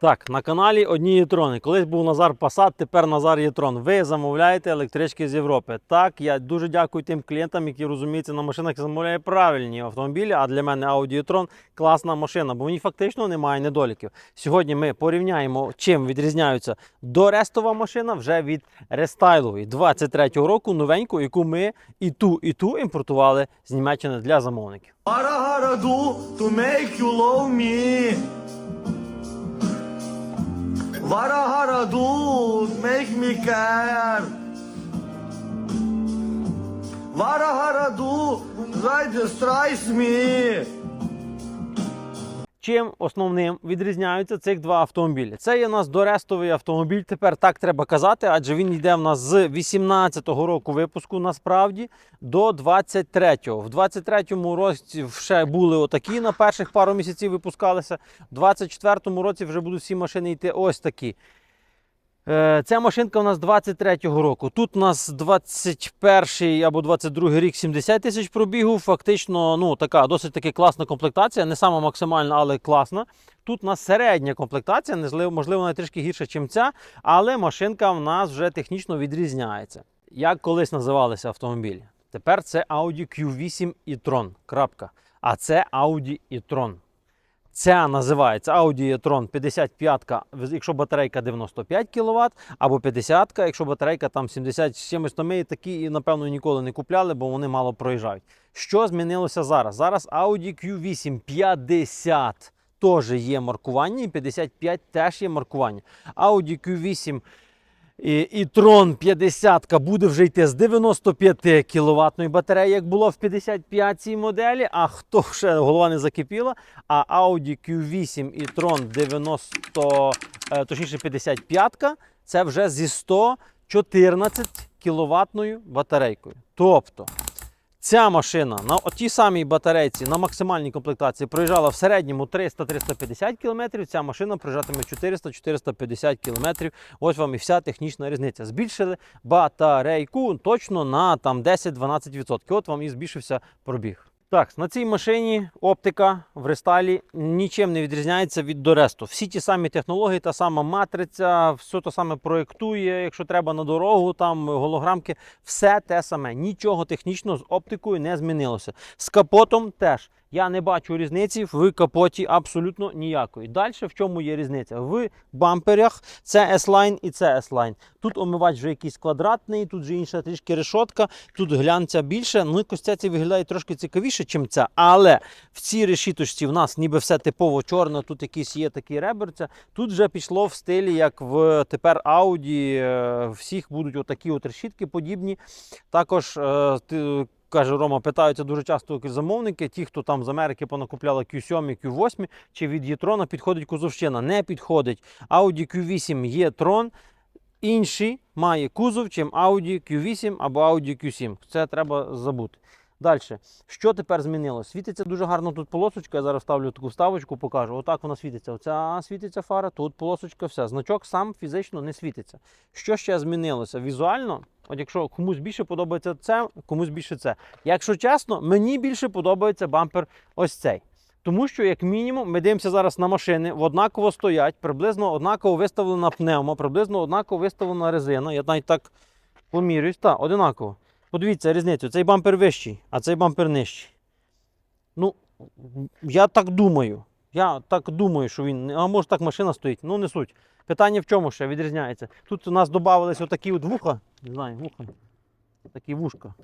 Так, на каналі одні Єтрони. Колись був Назар Passat, тепер Назар Єтрон. Ви замовляєте електрички з Європи. Так, я дуже дякую тим клієнтам, які розуміються на машинах і замовляють правильні автомобілі. А для мене Audi e-tron класна машина, бо в ній фактично немає недоліків. Сьогодні ми порівняємо, чим відрізняються дорестова машина вже від рестайлової 23-го року, новеньку, яку ми і ту, і ту імпортували з Німеччини для замовників. To make you love me? What a hard make me care. What a hard dude, that me. Чим основним відрізняються цих два автомобілі? Це є у нас дорестовий автомобіль. Тепер так треба казати, адже він йде в нас з 18-го року випуску насправді до 23-го. В 23-му році ще були отакі на перших пару місяців випускалися. В 24-му році вже будуть всі машини йти ось такі. Е, Ця машинка у нас 23-го року. Тут у нас 21 або 22 рік 70 тисяч пробігу. Фактично, ну така досить таки класна комплектація, не сама максимальна, але класна. Тут у нас середня комплектація, можливо, вона трішки гірша, ніж ця, але машинка в нас вже технічно відрізняється. Як колись називалися автомобілі? Тепер це Audi Q8 e-tron. Крапка. А це Audi e-tron. Ця називається Audi e-tron 55, якщо батарейка 95 кВт, або 50, якщо батарейка там 70 з чимось, то ми такі і напевно ніколи не купляли, бо вони мало проїжджають. Що змінилося зараз? Зараз Audi Q8 50 теж є маркування, і 55 теж є маркування. Audi Q8 і, і Tron 50 буде вже йти з 95 кВт батареї, як було в 55 цій моделі. А хто ще голова не закипіла? А Audi Q8 і Tron 90, е, точніше 55 це вже зі 114 кВт батарейкою. Тобто Ця машина на тій самій батарейці на максимальній комплектації проїжджала в середньому 300-350 км. Ця машина проїжджатиме 400-450 км. Ось вам і вся технічна різниця. Збільшили батарейку точно на там 10-12%. От вам і збільшився пробіг. Так, на цій машині оптика в рестайлі нічим не відрізняється від Доресту. Всі ті самі технології, та сама матриця, все те саме проєктує, якщо треба на дорогу, там голограмки, все те саме. Нічого технічно з оптикою не змінилося. З капотом теж. Я не бачу різниці в капоті абсолютно ніякої. Далі в чому є різниця? В бамперах це S-Line і це S-Line. Тут омивач вже якийсь квадратний, тут вже інша трішки решотка, тут глянця більше. Ну і костя ці виглядає трошки цікавіше, ніж ця. Але в цій решіточці в нас ніби все типово чорне, тут якісь є такі реберця. Тут вже пішло в стилі, як в тепер Audi. е, Всіх будуть отакі от решітки подібні. Також е, Каже Рома, питаються дуже часто замовники, ті, хто там з Америки понакупляли Q7, Q8, чи від Єтрона підходить кузовщина. Не підходить. Audi Q8 Єтрон інший має кузов, чим Audi Q8 або Audi Q7. Це треба забути. Далі, що тепер змінилось? Світиться дуже гарно тут полосочка. Я зараз ставлю таку вставочку, покажу. Отак вона світиться. Оця світиться фара, тут полосочка, все. Значок сам фізично не світиться. Що ще змінилося? Візуально, от якщо комусь більше подобається це, комусь більше це. Якщо чесно, мені більше подобається бампер ось цей. Тому що, як мінімум, ми дивимося зараз на машини, однаково стоять, приблизно однаково виставлена пневма, приблизно однаково виставлена резина. Я навіть так помірююсь. Так, одинаково. Подивіться різницю. Цей бампер вищий, а цей бампер нижчий. Ну, я так думаю. Я так думаю, що він. А може так машина стоїть. Ну, не суть. Питання в чому ще відрізняється. Тут у нас додавались отакі от вуха. Не знаю, вуха. Такі вушка.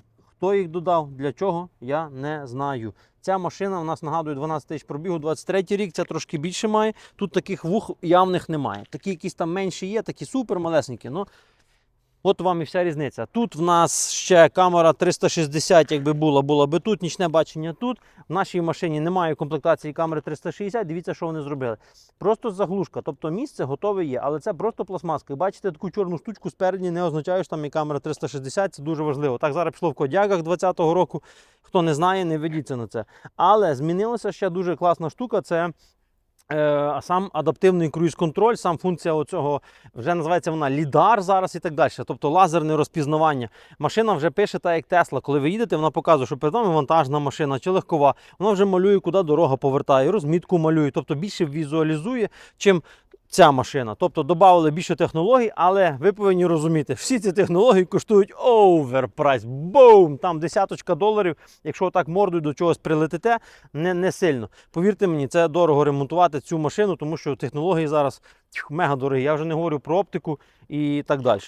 Хто їх додав, для чого, я не знаю. Ця машина у нас нагадує 12 тисяч пробігу, 23 рік, це трошки більше має. Тут таких вух явних немає. Такі якісь там менші є, такі супер малесенькі. Ну, От вам і вся різниця. Тут в нас ще камера 360, якби була, було би тут, нічне бачення тут. В нашій машині немає комплектації камери 360. Дивіться, що вони зробили. Просто заглушка. Тобто місце готове є, але це просто пластмаска. Бачите, таку чорну штучку спереді не означає, що там і камера 360, це дуже важливо. Так зараз пішло в кодягах 20-го року. Хто не знає, не ведіться на це. Але змінилася ще дуже класна штука. Це а сам адаптивний круїз-контроль, сам функція оцього, вже називається вона лідар зараз і так далі. Тобто лазерне розпізнавання. Машина вже пише так, як Тесла. Коли ви їдете, вона показує, що перед вами вантажна машина чи легкова. Вона вже малює, куди дорога повертає, розмітку малює, тобто більше візуалізує, чим ця машина. Тобто додали більше технологій, але ви повинні розуміти, всі ці технології коштують оверпрайс. Бум! Там десяточка доларів. Якщо так мордою до чогось прилетите, не, не сильно. Повірте мені, це дорого ремонтувати цю машину, тому що технології зараз тьф, мега дорогі. Я вже не говорю про оптику і так далі.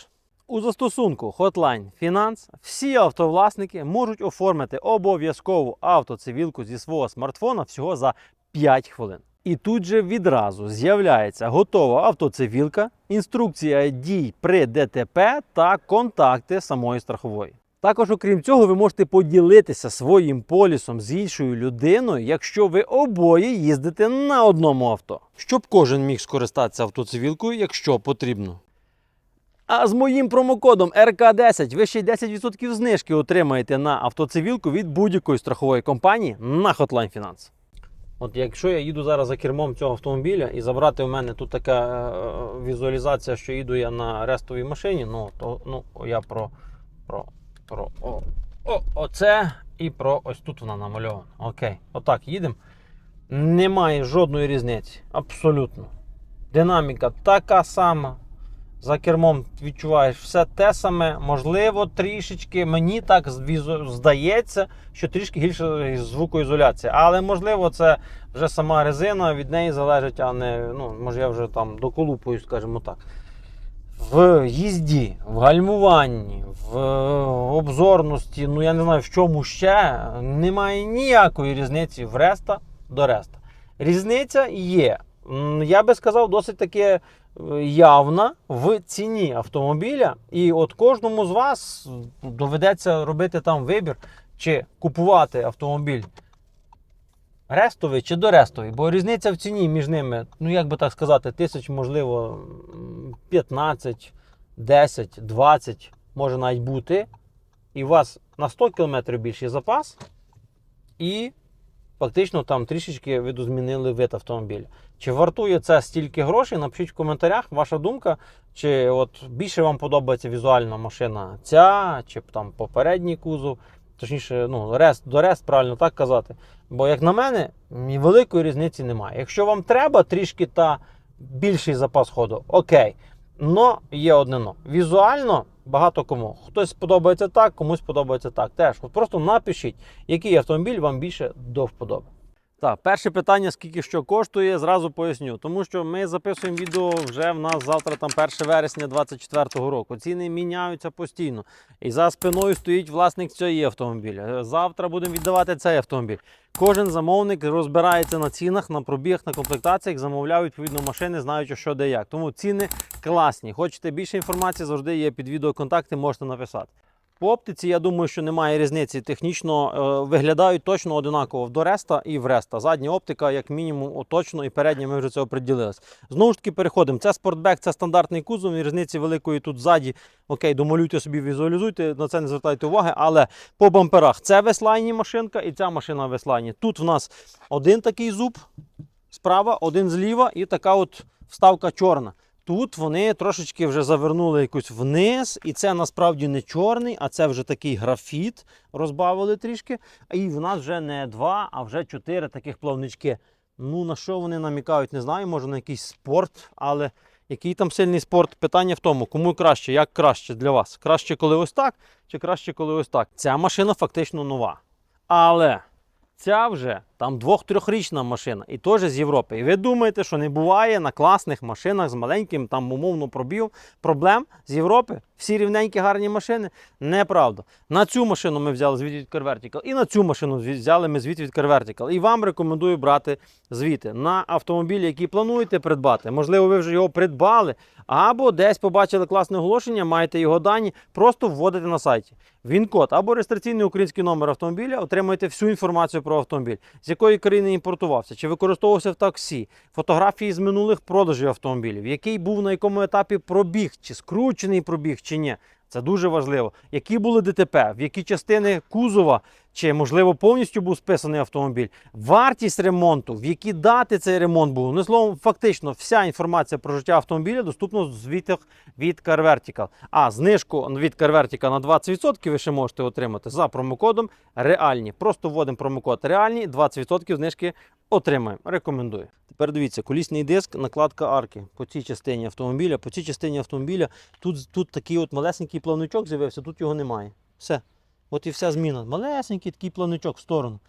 У застосунку Hotline Finance всі автовласники можуть оформити обов'язкову автоцивілку зі свого смартфона всього за 5 хвилин. І тут же відразу з'являється готова автоцивілка, інструкція дій при ДТП та контакти самої страхової. Також, окрім цього, ви можете поділитися своїм полісом з іншою людиною, якщо ви обоє їздите на одному авто, щоб кожен міг скористатися автоцивілкою, якщо потрібно. А з моїм промокодом РК10 ви ще й 10% знижки отримаєте на автоцивілку від будь-якої страхової компанії на Hotline Finance. От якщо я їду зараз за кермом цього автомобіля і забрати у мене тут така е, візуалізація, що їду я на рестовій машині, ну то ну, я про, про, про о, о, оце і про ось тут вона намальована. Окей, отак їдемо. Немає жодної різниці. Абсолютно. Динаміка така сама. За кермом відчуваєш все те саме, можливо, трішечки, мені так здається, що трішки гірше звукоізоляція. Але можливо, це вже сама резина, від неї залежить, а не, ну, може я вже там доколупую, скажімо так. В їзді, в гальмуванні, в обзорності, ну я не знаю в чому ще, немає ніякої різниці в реста до реста. Різниця є. Я би сказав, досить таки е, явна в ціні автомобіля. І от кожному з вас доведеться робити там вибір, чи купувати автомобіль рестовий чи дорестовий. Бо різниця в ціні між ними, ну як би так сказати, тисяч, можливо, 15, 10, 20 може навіть бути. І у вас на 100 км більший запас, і фактично там трішечки ви змінили вид автомобіля. Чи вартує це стільки грошей? Напишіть в коментарях ваша думка, чи от більше вам подобається візуальна машина ця, чи там попередній кузов. Точніше, ну, рест до рест, правильно так казати. Бо, як на мене, великої різниці немає. Якщо вам треба трішки та більший запас ходу, окей. Но є одне но. Візуально багато кому. Хтось подобається так, комусь подобається так. Теж От просто напишіть, який автомобіль вам більше до вподоби. Так, перше питання, скільки що коштує, зразу поясню. Тому що ми записуємо відео вже в нас завтра, там 1 вересня 2024 року. Ціни міняються постійно. І за спиною стоїть власник цього автомобіля. Завтра будемо віддавати цей автомобіль. Кожен замовник розбирається на цінах, на пробігах, на комплектаціях, замовляє відповідно машини, знаючи, що де як. Тому ціни класні. Хочете більше інформації, завжди є під відео контакти, можете написати. По оптиці, я думаю, що немає різниці. Технічно е, виглядають точно одинаково в Дореста і в Реста. Задня оптика, як мінімум, о, точно, і передня ми вже це оприділились. Знову ж таки, переходимо. Це спортбек, це стандартний кузов, різниці великої тут ззаді. Окей, домалюйте собі, візуалізуйте, на це не звертайте уваги. Але по бамперах це веслайні машинка і ця машина веслайні. Тут в нас один такий зуб справа, один зліва, і така от вставка чорна. Тут вони трошечки вже завернули якусь вниз, і це насправді не чорний, а це вже такий графіт розбавили трішки. І в нас вже не два, а вже чотири таких плавнички. Ну на що вони намікають, не знаю, може на якийсь спорт, але який там сильний спорт? Питання в тому, кому краще, як краще для вас. Краще, коли ось так, чи краще, коли ось так. Ця машина фактично нова. Але Ця вже там двох-трьохрічна машина, і теж з Європи. І ви думаєте, що не буває на класних машинах з маленьким там умовно пробів проблем з Європи? Всі рівненькі гарні машини? Неправда. На цю машину ми взяли звідти від Car Vertical, і на цю машину взяли ми звідти від Car Vertical. І вам рекомендую брати звідти на автомобілі, які плануєте придбати. Можливо, ви вже його придбали, або десь побачили класне оголошення, маєте його дані, просто вводите на сайті. Він-код або реєстраційний український номер автомобіля, отримаєте всю інформацію про автомобіль, з якої країни імпортувався, чи використовувався в таксі, фотографії з минулих продажів автомобілів, який був на якому етапі пробіг, чи скручений пробіг, чи ні. Це дуже важливо. Які були ДТП, в які частини кузова, чи можливо повністю був списаний автомобіль, вартість ремонту, в які дати цей ремонт був. Ну, словом, фактично, вся інформація про життя автомобіля доступна в звітах від CarVertical. А знижку від CarVertical на 20% ви ще можете отримати за промокодом реальні. Просто вводимо промокод реальні, 20% знижки отримаємо. Рекомендую. Тепер дивіться, колісний диск, накладка арки по цій частині автомобіля. По цій частині автомобіля тут, тут такий от малесенький плавничок з'явився, тут його немає. Все. От і вся зміна. Малесенький такий плавничок в сторону.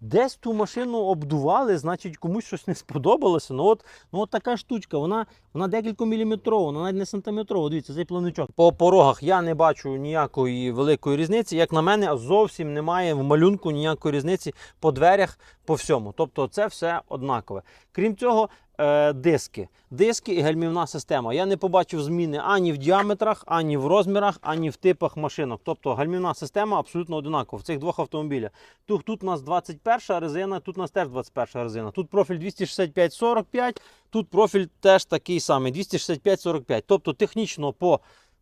Десь ту машину обдували, значить комусь щось не сподобалося. Ну от, ну от така штучка, вона, вона декілька міліметрова, вона навіть не сантиметрова. Дивіться, цей плавничок. По порогах я не бачу ніякої великої різниці. Як на мене, зовсім немає в малюнку ніякої різниці по дверях, по всьому. Тобто це все однакове. Крім цього, е, диски. Диски і гальмівна система. Я не побачив зміни ані в діаметрах, ані в розмірах, ані в типах машинок. Тобто гальмівна система абсолютно одинакова в цих двох автомобілях. Тут, тут у нас 21 резина, тут у нас теж 21 резина. Тут профіль 265-45, тут профіль теж такий самий 265-45. Тобто технічно по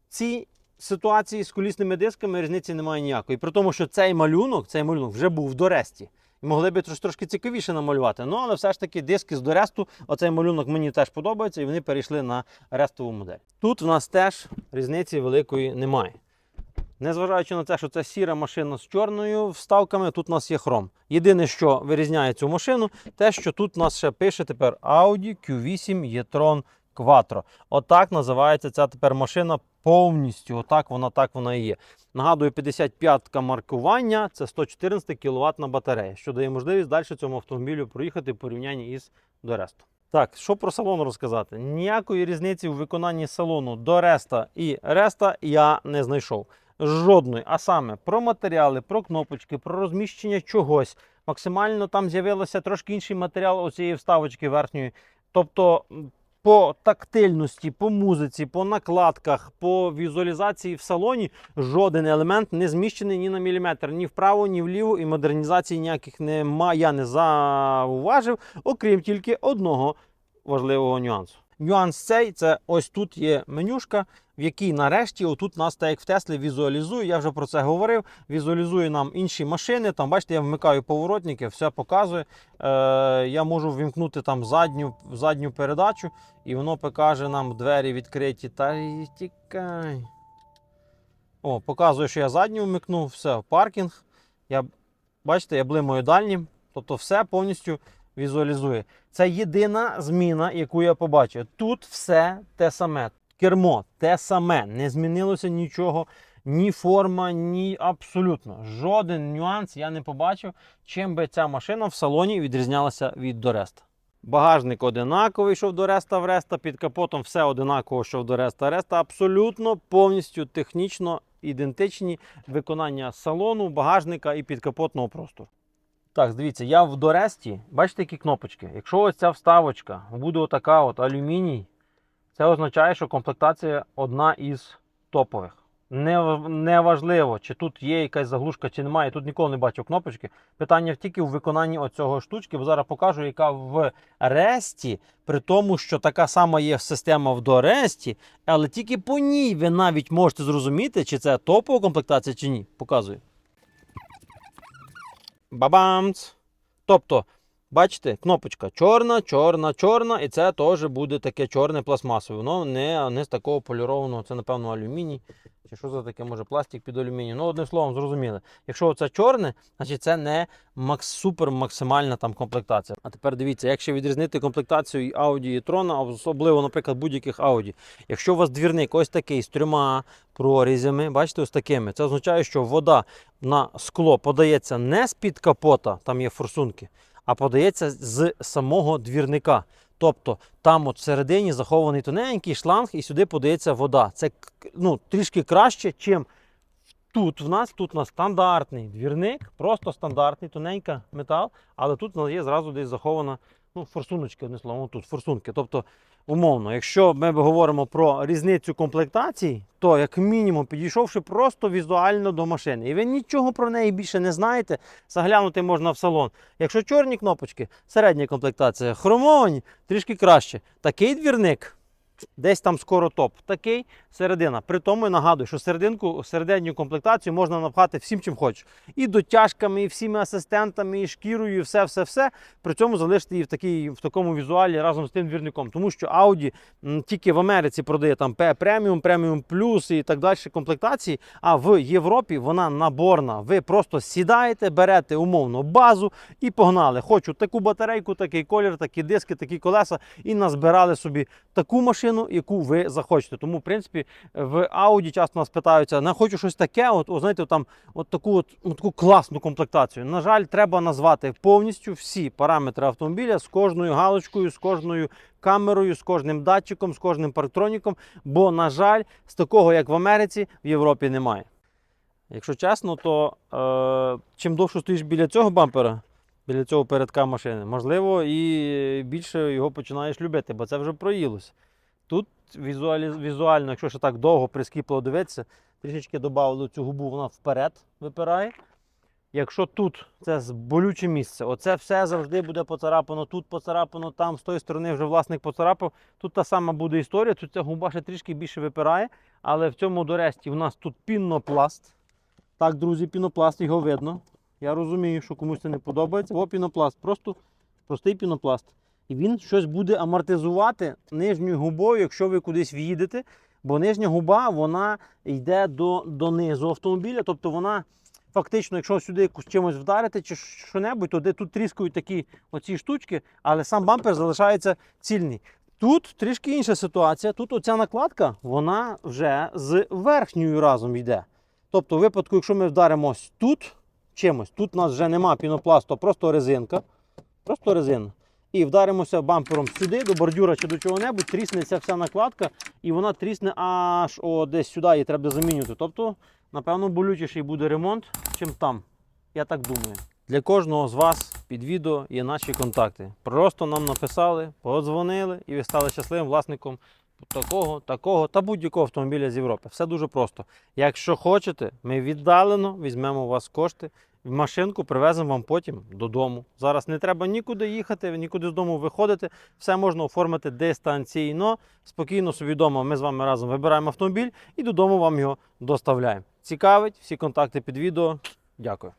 цій ситуації з колісними дисками різниці немає ніякої. При тому, що цей малюнок, цей малюнок вже був в Доресті. Могли б трош, трошки цікавіше намалювати. Ну, але все ж таки диски з Доресту, оцей малюнок мені теж подобається, і вони перейшли на рестову модель. Тут в нас теж різниці великої немає. Незважаючи на те, що це сіра машина з чорною вставками, тут у нас є хром. Єдине, що вирізняє цю машину, те, що тут у нас ще пише тепер Audi Q8 e-tron Quattro. Отак називається ця тепер машина повністю. Отак вона так вона і є. Нагадую, 55-ка маркування це 114 кВт батарея, що дає можливість далі цьому автомобілю проїхати в порівнянні із Доресту. Так, що про салон розказати? Ніякої різниці у виконанні салону до Реста і Реста я не знайшов. Жодної. А саме про матеріали, про кнопочки, про розміщення чогось. Максимально там з'явилося трошки інший матеріал оцієї вставочки верхньої. Тобто по тактильності, по музиці, по накладках, по візуалізації в салоні жоден елемент не зміщений ні на міліметр, ні вправо, ні вліво, і модернізації ніяких немає, я не зауважив, окрім тільки одного важливого нюансу. Нюанс цей це ось тут є менюшка, в якій нарешті отут нас так як в Теслі візуалізує. Я вже про це говорив. Візуалізує нам інші машини. Там, бачите, я вмикаю поворотники, все показує. Е, я можу ввімкнути там задню, задню передачу, і воно покаже нам двері відкриті. Та тікай. О, показує, що я задню вмикнув, все, паркінг. Я, бачите, я блимаю дальнім. Тобто все повністю візуалізує. Це єдина зміна, яку я побачив. Тут все те саме. Кермо те саме. Не змінилося нічого, ні форма, ні абсолютно. Жоден нюанс я не побачив, чим би ця машина в салоні відрізнялася від Дореста. Багажник одинаковий, що в до Реста в Реста, під капотом все одинаково, що в до Реста. Абсолютно повністю технічно ідентичні виконання салону, багажника і підкапотного простору. Так, дивіться, я в Доресті, бачите, які кнопочки. Якщо ось ця вставочка буде отака от алюміній, це означає, що комплектація одна із топових. Не, не чи тут є якась заглушка, чи немає. Тут ніколи не бачив кнопочки. Питання тільки в виконанні оцього штучки, бо зараз покажу, яка в Ресті, при тому, що така сама є система в Доресті, але тільки по ній ви навіть можете зрозуміти, чи це топова комплектація, чи ні. Показую. Бабамц! Тобто, бачите, кнопочка чорна, чорна, чорна, і це теж буде таке чорне пластмасове. Воно не, не з такого полірованого, це, напевно, алюміній. Чи що за таке, може, пластик під алюміній. Ну, одним словом, зрозуміли. Якщо це чорне, значить це не макс, супер максимальна там комплектація. А тепер дивіться, як ще відрізнити комплектацію і Audi і Tron, особливо, наприклад, будь-яких Audi. Якщо у вас двірник ось такий з трьома прорізями, бачите, ось такими, це означає, що вода на скло подається не з-під капота, там є форсунки, а подається з самого двірника. Тобто там от всередині захований тоненький шланг, і сюди подається вода. Це ну, трішки краще, чим тут в нас. Тут у стандартний двірник, просто стандартний, тоненька метал, але тут є зразу десь захована ну, форсуночки, одним слово, тут форсунки. Тобто, умовно, якщо ми говоримо про різницю комплектацій, то як мінімум підійшовши просто візуально до машини, і ви нічого про неї більше не знаєте, заглянути можна в салон. Якщо чорні кнопочки, середня комплектація, хромовані, трішки краще. Такий двірник Десь там скоро топ. Такий середина. При тому я нагадую, що серединку, середню комплектацію можна напхати всім, чим хочеш. І дотяжками, і всіми асистентами, і шкірою, і все, все, все. При цьому залишити її в, такій, в такому візуалі разом з тим двірником. Тому що Audi тільки в Америці продає там P Premium, Premium Plus і так далі комплектації. А в Європі вона наборна. Ви просто сідаєте, берете умовно базу і погнали. Хочу таку батарейку, такий колір, такі диски, такі колеса, і назбирали собі таку машину, яку ви захочете. Тому, в принципі, в Audi часто нас питаються, не хочу щось таке, от, о, знаєте, там, от таку, от, от таку класну комплектацію. На жаль, треба назвати повністю всі параметри автомобіля з кожною галочкою, з кожною камерою, з кожним датчиком, з кожним парктроніком. Бо, на жаль, з такого, як в Америці, в Європі немає. Якщо чесно, то е, чим довше стоїш біля цього бампера, біля цього передка машини, можливо, і більше його починаєш любити, бо це вже проїлося. Тут візуалі, візуально, якщо ще так довго прискіпливо дивитися, трішечки додали цю губу, вона вперед випирає. Якщо тут це болюче місце, оце все завжди буде поцарапано, тут поцарапано, там з тої сторони вже власник поцарапав. Тут та сама буде історія, тут ця губа ще трішки більше випирає, але в цьому доресті в нас тут пінопласт. Так, друзі, пінопласт, його видно. Я розумію, що комусь це не подобається. О, пінопласт, просто простий пінопласт. І він щось буде амортизувати нижньою губою, якщо ви кудись в'їдете. Бо нижня губа вона йде до, до низу автомобіля. Тобто вона фактично, якщо сюди чимось вдарити чи що-небудь, то де тут тріскають такі оці штучки, але сам бампер залишається цільний. Тут трішки інша ситуація. Тут оця накладка, вона вже з верхньою разом йде. Тобто, у випадку, якщо ми вдаримо ось тут чимось, тут у нас вже нема пінопласту, просто резинка. Просто резина. І вдаримося бампером сюди, до бордюра чи до чого-небудь, тріснеться вся накладка, і вона трісне аж о, десь сюди, її треба замінювати. Тобто, напевно, болючіший буде ремонт, чим там. Я так думаю. Для кожного з вас під відео є наші контакти. Просто нам написали, подзвонили, і ви стали щасливим власником такого, такого та будь-якого автомобіля з Європи. Все дуже просто. Якщо хочете, ми віддалено візьмемо у вас кошти, машинку привеземо вам потім додому. Зараз не треба нікуди їхати, нікуди з дому виходити. Все можна оформити дистанційно, спокійно собі вдома. Ми з вами разом вибираємо автомобіль і додому вам його доставляємо. Цікавить, всі контакти під відео. Дякую.